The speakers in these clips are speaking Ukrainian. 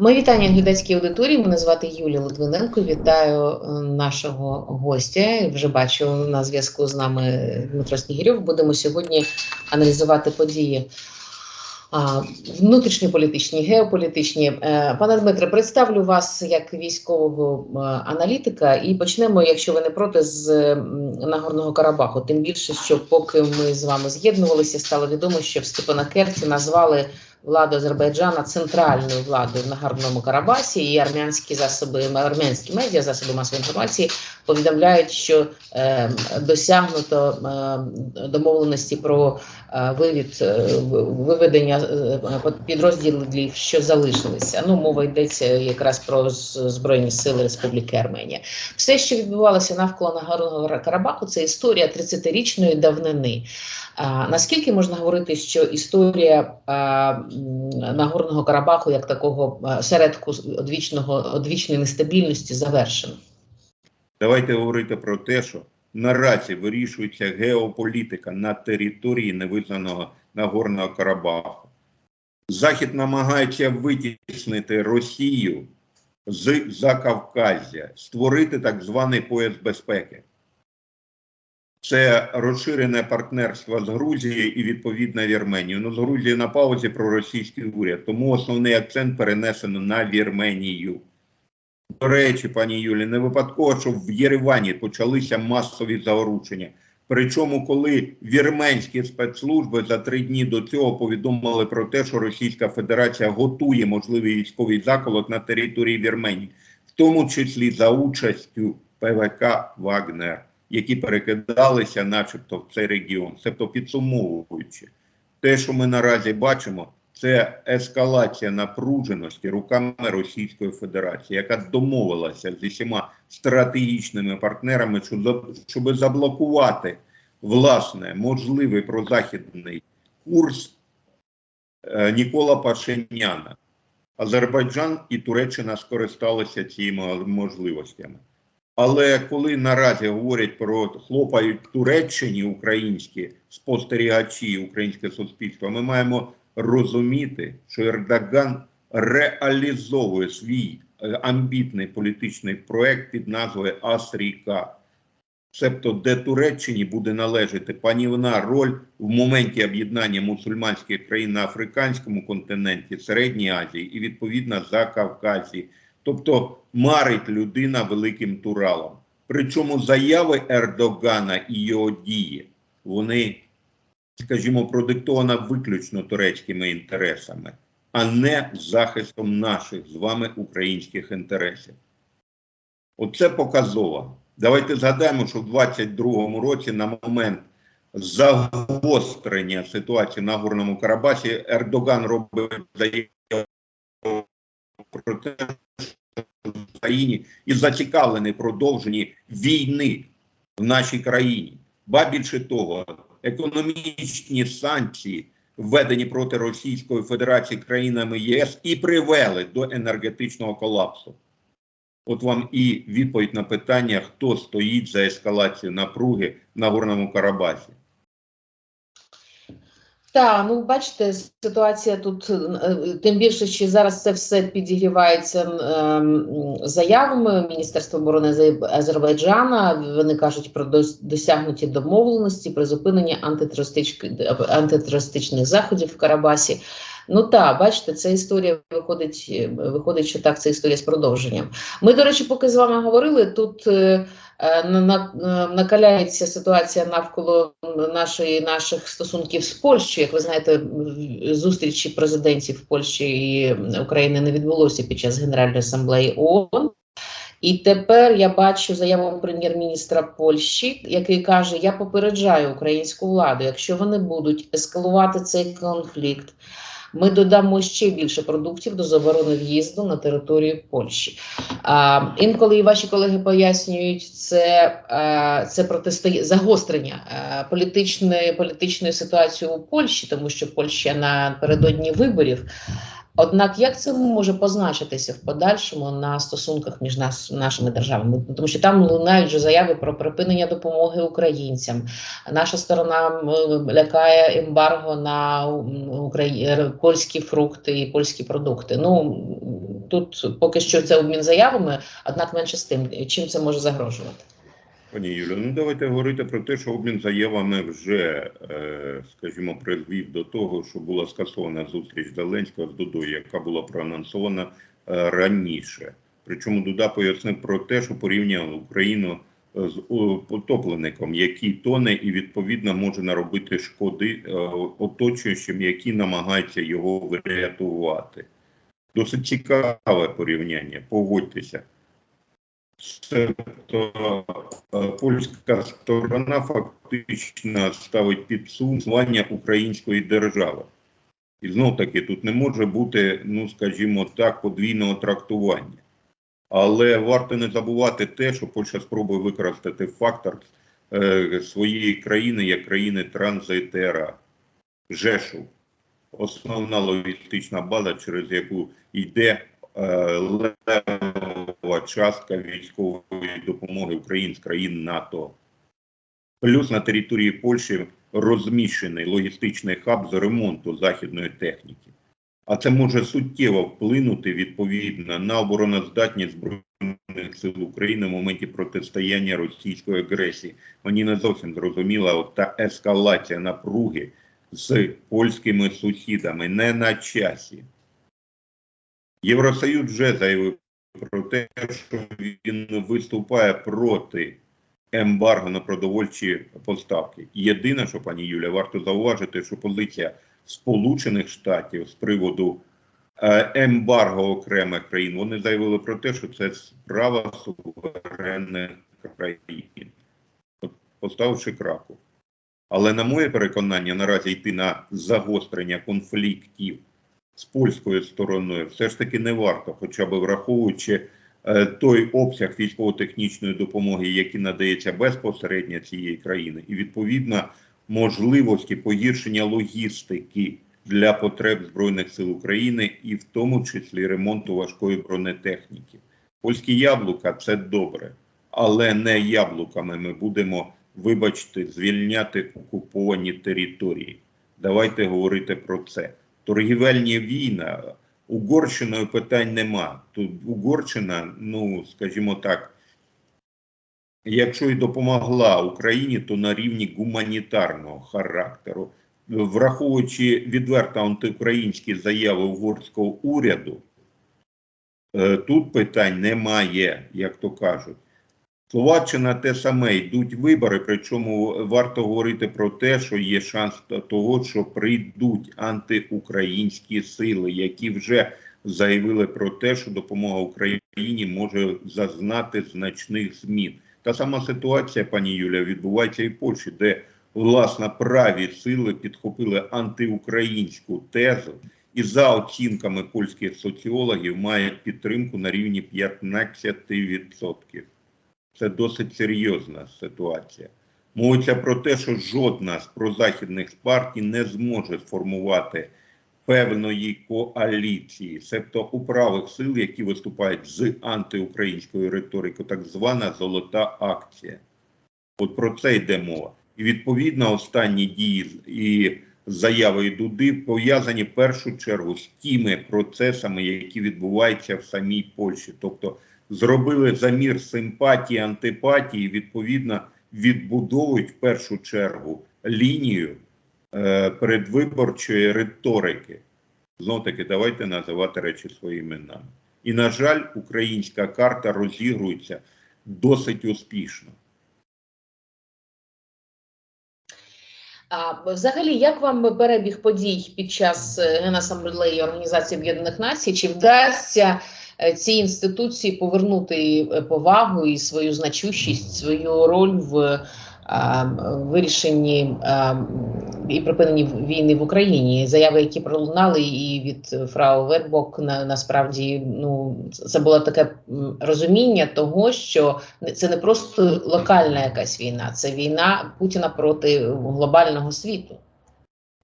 Ми вітання глядацькій аудиторії. Мене звати Юлія Литвиненко. Вітаю е, нашого гостя. Вже бачу на зв'язку з нами Дмитро Снігирьов. Будемо сьогодні аналізувати події а, внутрішньополітичні, геополітичні. Е, Пане Дмитре, представлю вас як військового е, аналітика і почнемо, якщо ви не проти, з Нагорного Карабаху. Тим більше, що поки ми з вами з'єднувалися, стало відомо, що в Степанакерті назвали владу Азербайджана центральною владою в Нагорному Карабасі, і армянські засоби, армянські медіа, засоби масової інформації повідомляють, що е, досягнуто е, домовленості про е, вивід е, виведення е, підрозділів, що залишилися. Ну, мова йдеться якраз про збройні сили Республіки Арменія. Все, що відбувалося навколо Нагорного Карабаху, це історія 30-річної давнини. А, наскільки можна говорити, що історія а, Нагорного Карабаху як такого середку одвічного одвічної нестабільності завершена? Давайте говорити про те, що наразі вирішується геополітика на території невизнаного Нагорного Карабаху. Захід намагається витіснити Росію з Закавказя, створити так званий пояс безпеки. Це розширене партнерство з Грузією і відповідно Вірменією. Ну, з Грузії на паузі про російський уряд, тому основний акцент перенесено на Вірменію. До речі, пані Юлі, не випадково, що в Єревані почалися масові заворушення. Причому, коли вірменські спецслужби за три дні до цього повідомили про те, що Російська Федерація готує можливий військовий заколот на території Вірменії, в тому числі за участю ПВК Вагнер, які перекидалися, начебто, в цей регіон. Тобто підсумовуючи, те, що ми наразі бачимо, це ескалація напруженості руками Російської Федерації, яка домовилася з усіма стратегічними партнерами, щоб, заблокувати власне можливий прозахідний курс е, Нікола Пашиняна. Азербайджан і Туреччина скористалися цими можливостями. Але коли наразі говорять про хлопають Туреччині українські спостерігачі, українське суспільство, ми маємо розуміти, що Ердоган реалізовує свій е, амбітний політичний проект під назвою Асріка. Себто, де Туреччині буде належати панівна роль в моменті об'єднання мусульманських країн на африканському континенті, Середній Азії і відповідно за Кавказі. Тобто марить людина великим Туралом. Причому заяви Ердогана і його дії, вони, скажімо, продиктована виключно турецькими інтересами, а не захистом наших з вами українських інтересів. Оце показово. Давайте згадаємо, що в 22-му році на момент загострення ситуації на Горному Карабасі Ердоган робить заяву про те, що в Україні і зацікавлений продовженні війни в нашій країні. Ба більше того, економічні санкції, введені проти Російської Федерації країнами ЄС, і привели до енергетичного колапсу. От вам і відповідь на питання, хто стоїть за ескалацією напруги на Горному Карабасі. Так, ну бачите, ситуація тут е, тим більше, що зараз це все підігрівається ем, заявами Міністерства оборони Азе- Азербайджана. Вони кажуть про дос- досягнуті домовленості про зупинення антитерористич- антитерористичних заходів в Карабасі. Ну так, бачите, ця історія виходить, е, виходить, що так, це історія з продовженням. Ми, до речі, поки з вами говорили, тут е, е, на- на- е, накаляється ситуація навколо нашої наших стосунків з Польщею. Як ви знаєте, зустрічі президентів Польщі і України не відбулося під час Генеральної асамблеї ООН. І тепер я бачу заяву прем'єр-міністра Польщі, який каже: Я попереджаю українську владу, якщо вони будуть ескалувати цей конфлікт. Ми додамо ще більше продуктів до заборони в'їзду на територію Польщі. А, інколи і ваші колеги пояснюють це, а, це протистоя... загострення а, політичної, політичної ситуації у Польщі, тому що Польща напередодні виборів. Однак, як це може позначитися в подальшому на стосунках між нас нашими державами? Тому що там лунають вже заяви про припинення допомоги українцям. Наша сторона лякає ембарго на Украї... польські фрукти і польські продукти. Ну тут поки що це обмін заявами, однак менше з тим, чим це може загрожувати. Пані Юлі, ну давайте говорити про те, що обмін заявами вже, е, скажімо, призвів до того, що була скасована зустріч Зеленського з Дудою, яка була проанонсована е, раніше. Причому Дуда пояснив про те, що порівняв Україну з о, потоплеником, який тоне і відповідно може наробити шкоди е, оточуючим, які намагаються його врятувати. Досить цікаве порівняння, погодьтеся. Тобто е, польська сторона фактично ставить під сумнівання української держави. І знов таки тут не може бути, ну скажімо так, подвійного трактування. Але варто не забувати те, що Польща спробує використати фактор е, своєї країни як країни транзитера. Жешув, основна логістична база, через яку йде левова частка військової допомоги Україн з країн НАТО. Плюс на території Польщі розміщений логістичний хаб з ремонту західної техніки. А це може суттєво вплинути відповідно на обороноздатність Збройних сил України в моменті протистояння російської агресії. Мені не зовсім зрозуміла та ескалація напруги з польськими сусідами не на часі. Євросоюз вже заявив про те, що він виступає проти ембарго на продовольчі поставки. Єдине, що пані Юля, варто зауважити, що позиція Сполучених Штатів з приводу е, ембарго окремих країн, вони заявили про те, що це справа суверенних країн, поставивши крапку. Але на моє переконання, наразі йти на загострення конфліктів з польською стороною все ж таки не варто, хоча б враховуючи е, той обсяг військово-технічної допомоги, який надається безпосередньо цієї країни, і відповідно можливості погіршення логістики для потреб Збройних сил України, і в тому числі ремонту важкої бронетехніки. Польські яблука це добре, але не яблуками ми будемо, вибачте, звільняти окуповані території. Давайте говорити про це. Торгівельні війни Угорщиною питань нема. Тут Угорщина, ну скажімо так, якщо і допомогла Україні, то на рівні гуманітарного характеру, враховуючи відверто антиукраїнські заяви угорського уряду, е, тут питань немає, як то кажуть. Словаччина те саме йдуть вибори, причому варто говорити про те, що є шанс того, що прийдуть антиукраїнські сили, які вже заявили про те, що допомога Україні може зазнати значних змін. Та сама ситуація, пані Юля, відбувається і в Польщі, де власне праві сили підхопили антиукраїнську тезу, і за оцінками польських соціологів мають підтримку на рівні 15%. Це досить серйозна ситуація. Мовиться про те, що жодна з прозахідних партій не зможе сформувати певної коаліції, себто у правих сил, які виступають з антиукраїнською риторикою, так звана золота акція. От про це йде мова. І відповідно останні дії і заяви Дуди пов'язані в першу чергу з тими процесами, які відбуваються в самій Польщі. Тобто зробили замір симпатії, антипатії, відповідно відбудовують в першу чергу лінію е, передвиборчої риторики. Знов таки, давайте називати речі своїми іменами. І, на жаль, українська карта розігрується досить успішно. А взагалі, як вам перебіг подій під час Генасамблеї Організації Об'єднаних Націй? Чи вдасться цій інституції повернути е, повагу і свою значущість, свою роль в вирішенні і припиненні війни в Україні? Заяви, які пролунали, і від фрау Вербок на насправді ну це було таке розуміння того, що це не просто локальна якась війна, це війна Путіна проти глобального світу.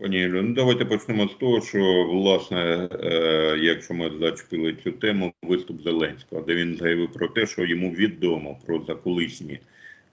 Пані Юлю, ну давайте почнемо з того, що власне, е, якщо ми зачепили цю тему, виступ Зеленського, де він заявив про те, що йому відомо про закулисні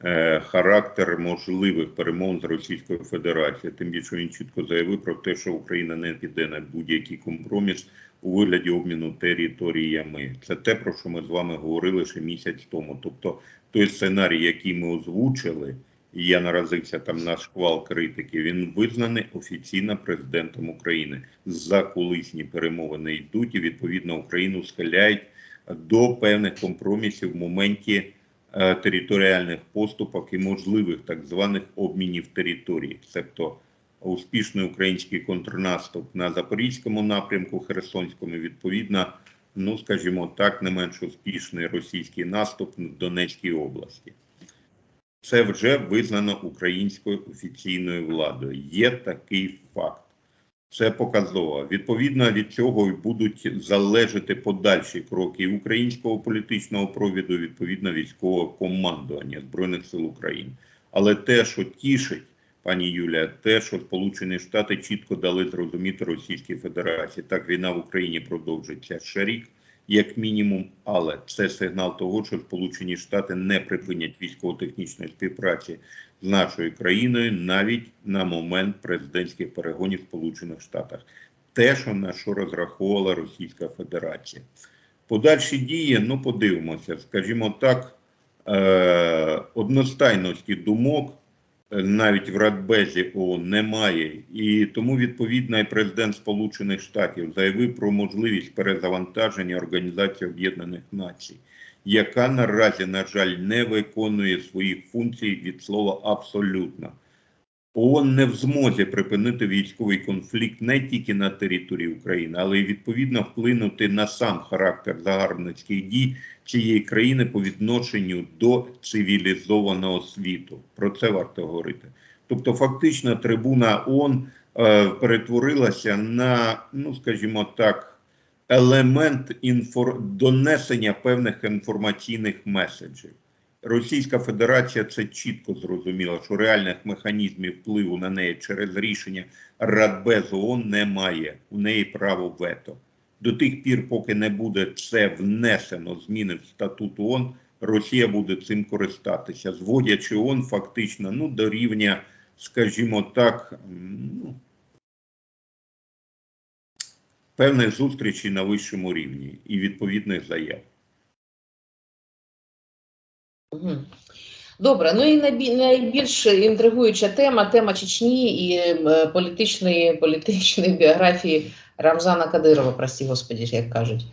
е, характер можливих перемовин з Російською Федерацією. Тим більше він чітко заявив про те, що Україна не піде на будь-який компроміс у вигляді обміну територіями. Це те, про що ми з вами говорили ще місяць тому. Тобто той сценарій, який ми озвучили, я наразився там на шквал критики, він визнаний офіційно президентом України. За колишні перемовини йдуть, і відповідно Україну схиляють до певних компромісів в моменті е, територіальних поступок і можливих так званих обмінів територій, тобто успішний український контрнаступ на Запорізькому напрямку, Херсонському, відповідно, ну скажімо так, не менш успішний російський наступ в Донецькій області. Це вже визнано українською офіційною владою. Є такий факт. Це показово. Відповідно від цього і будуть залежати подальші кроки українського політичного провіду, відповідно військового командування Збройних сил України. Але те, що тішить, пані Юлія, те, що Сполучені Штати чітко дали зрозуміти Російській Федерації, так війна в Україні продовжиться ще рік, як мінімум. Але це сигнал того, що Сполучені Штати не припинять військово-технічної співпраці з нашою країною навіть на момент президентських перегонів в Сполучених Штатах. Те, що на що розраховувала Російська Федерація. Подальші дії, ну подивимося, скажімо так, е- одностайності думок навіть в Радбезі ООН немає, і тому відповідно і президент Сполучених Штатів заявив про можливість перезавантаження Організації Об'єднаних Націй яка наразі, на жаль, не виконує своїх функцій від слова абсолютно. ООН не в змозі припинити військовий конфлікт не тільки на території України, але й відповідно вплинути на сам характер загарбницьких дій цієї країни по відношенню до цивілізованого світу. Про це варто говорити. Тобто, фактично, трибуна ООН е, перетворилася на, ну скажімо так елемент інфор... донесення певних інформаційних меседжів. Російська Федерація це чітко зрозуміла, що реальних механізмів впливу на неї через рішення Радбезу ООН немає. У неї право вето. До тих пір, поки не буде це внесено зміни в статут ООН, Росія буде цим користатися, зводячи ООН фактично ну, до рівня, скажімо так, ну, певних зустрічей на вищому рівні і відповідних заяв. Добре, ну і найбільш інтригуюча тема тема Чечні і е, політичної, політичної біографії Рамзана Кадирова, прості господі, як кажуть.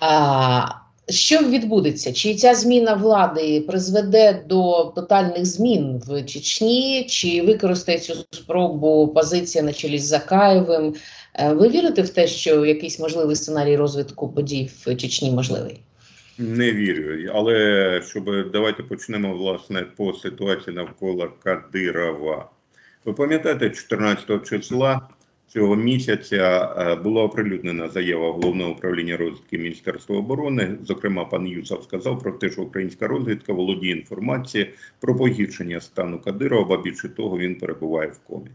А, що відбудеться? Чи ця зміна влади призведе до тотальних змін в Чечні, чи використає цю спробу позиція на чолі з Закаєвим? Е, Ви вірите в те, що якийсь можливий сценарій розвитку подій в Чечні можливий? Не вірю, але щоб давайте почнемо власне по ситуації навколо Кадирова. Ви пам'ятаєте, 14 числа цього місяця е, була оприлюднена заява головного управління розвідки Міністерства оборони. Зокрема, пан Юсов сказав про те, що українська розвідка володіє інформацією про погіршення стану Кадирова, ба більше того, він перебуває в комі.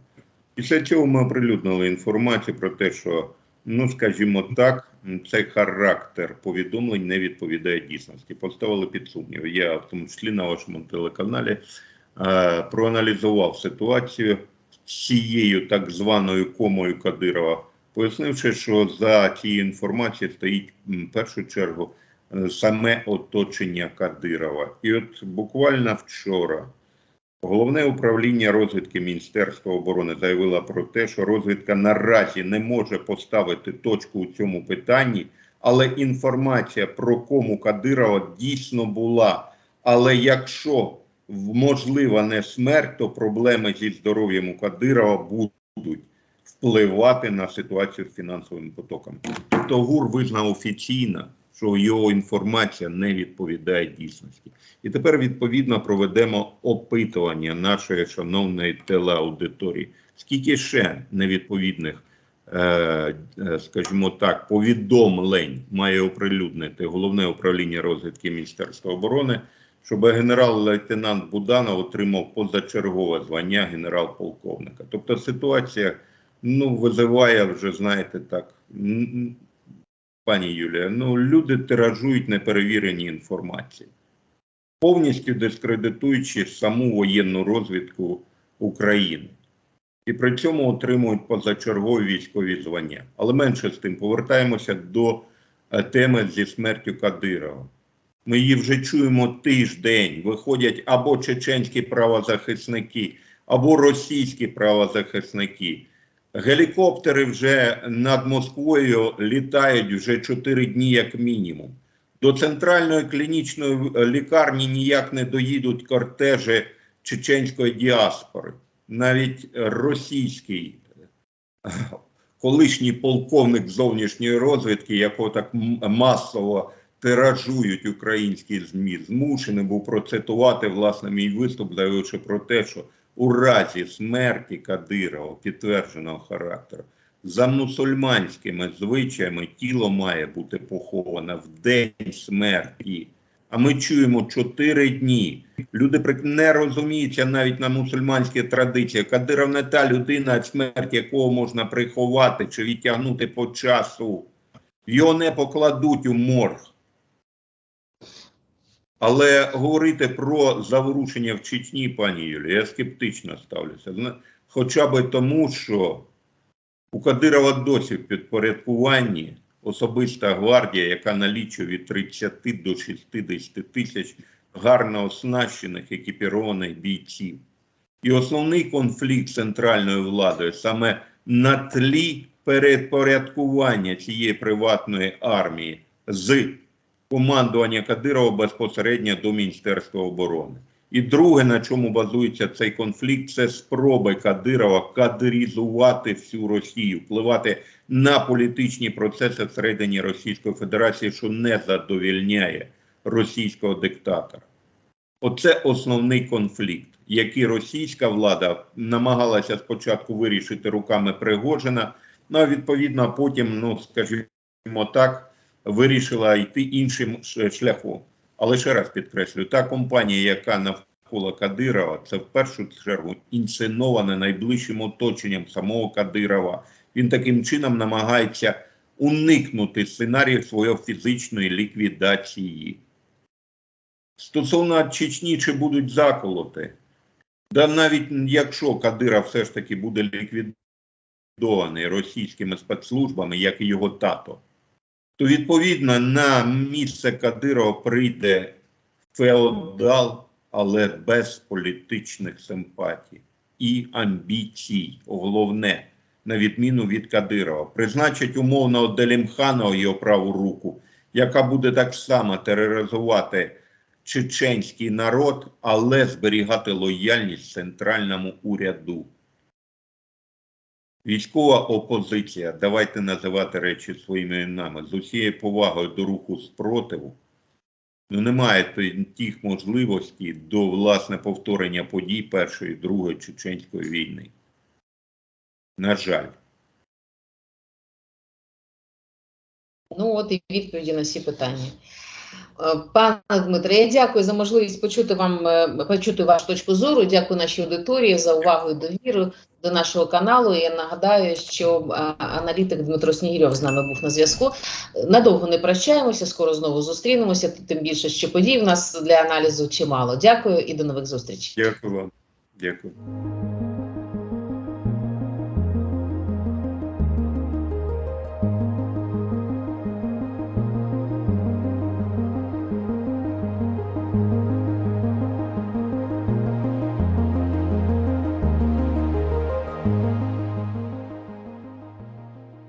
Після цього ми оприлюднили інформацію про те, що ну скажімо так, цей характер повідомлень не відповідає дійсності. Поставили під сумнів. Я в тому числі на вашому телеканалі е, проаналізував ситуацію з цією так званою комою Кадирова, пояснивши, що за цією інформацією стоїть в першу чергу е, саме оточення Кадирова. І от буквально вчора. Головне управління розвідки Міністерства оборони заявило про те, що розвідка наразі не може поставити точку у цьому питанні, але інформація про кому Кадирова дійсно була. Але якщо можлива не смерть, то проблеми зі здоров'ям у Кадирова будуть впливати на ситуацію з фінансовими потоками. Тобто ГУР визнав офіційно, що його інформація не відповідає дійсності. І тепер відповідно проведемо опитування нашої шановної телеаудиторії. Скільки ще невідповідних, е, е, скажімо так, повідомлень має оприлюднити головне управління розвідки Міністерства оборони, щоб генерал-лейтенант Буданов отримав позачергове звання генерал-полковника. Тобто ситуація ну визиває вже, знаєте, так. Пані Юлія, ну люди тиражують неперевірені інформації. повністю дискредитуючи саму воєнну розвідку України. І при цьому отримують позачергові військові звання. Але менше з тим повертаємося до е, теми зі смертю Кадирова. Ми її вже чуємо тиждень. Виходять або чеченські правозахисники, або російські правозахисники. Гелікоптери вже над Москвою літають вже 4 дні, як мінімум. До центральної клінічної лікарні ніяк не доїдуть кортежі чеченської діаспори. Навіть російський колишній полковник зовнішньої розвідки, якого так масово тиражують українські ЗМІ, змушений був процитувати власне мій виступ, заявивши про те, що у разі смерті Кадирова підтвердженого характеру за мусульманськими звичаями тіло має бути поховане в день смерті. А ми чуємо чотири дні. Люди не розуміються навіть на мусульманські традиції. Кадиров не та людина, смерть якого можна приховати чи відтягнути по часу. Його не покладуть у морг. Але говорити про заворушення в Чечні, пані Юлі, я скептично ставлюся. Хоча би тому, що у Кадирова досі в підпорядкуванні особиста гвардія, яка налічує від 30 до 60 тисяч гарно оснащених екіпірованих бійців. І основний конфлікт з центральною владою саме на тлі передпорядкування цієї приватної армії з командування Кадирова безпосередньо до Міністерства оборони. І друге, на чому базується цей конфлікт, це спроби Кадирова кадирізувати всю Росію, впливати на політичні процеси всередині Російської Федерації, що не задовільняє російського диктатора. Оце основний конфлікт, який російська влада намагалася спочатку вирішити руками Пригожина, ну а відповідно потім, ну скажімо так, вирішила йти іншим шляхом. Але ще раз підкреслюю, та компанія, яка навколо Кадирова, це в першу чергу інсценована найближчим оточенням самого Кадирова. Він таким чином намагається уникнути сценарію своєї фізичної ліквідації. Стосовно Чечні, чи будуть заколоти, да навіть якщо Кадиров все ж таки буде ліквідований російськими спецслужбами, як і його тато, то відповідно на місце Кадирова прийде феодал, але без політичних симпатій і амбіцій, головне, на відміну від Кадирова. Призначить умовно Делімханова його праву руку, яка буде так само тероризувати чеченський народ, але зберігати лояльність центральному уряду. Військова опозиція, давайте називати речі своїми іменами, з усією повагою до руху спротиву, ну немає тих можливостей до власне повторення подій Першої Другої Чеченської війни. На жаль. Ну от і відповіді на всі питання. Е, Пане Дмитре, я дякую за можливість почути вам е, почути вашу точку зору. Дякую нашій аудиторії за увагу і довіру до нашого каналу. Я нагадаю, що е, аналітик Дмитро Снігірьов з нами був на зв'язку. Надовго не прощаємося, скоро знову зустрінемося. Тим більше, що подій в нас для аналізу чимало. Дякую і до нових зустрічей. Дякую вам. Дякую.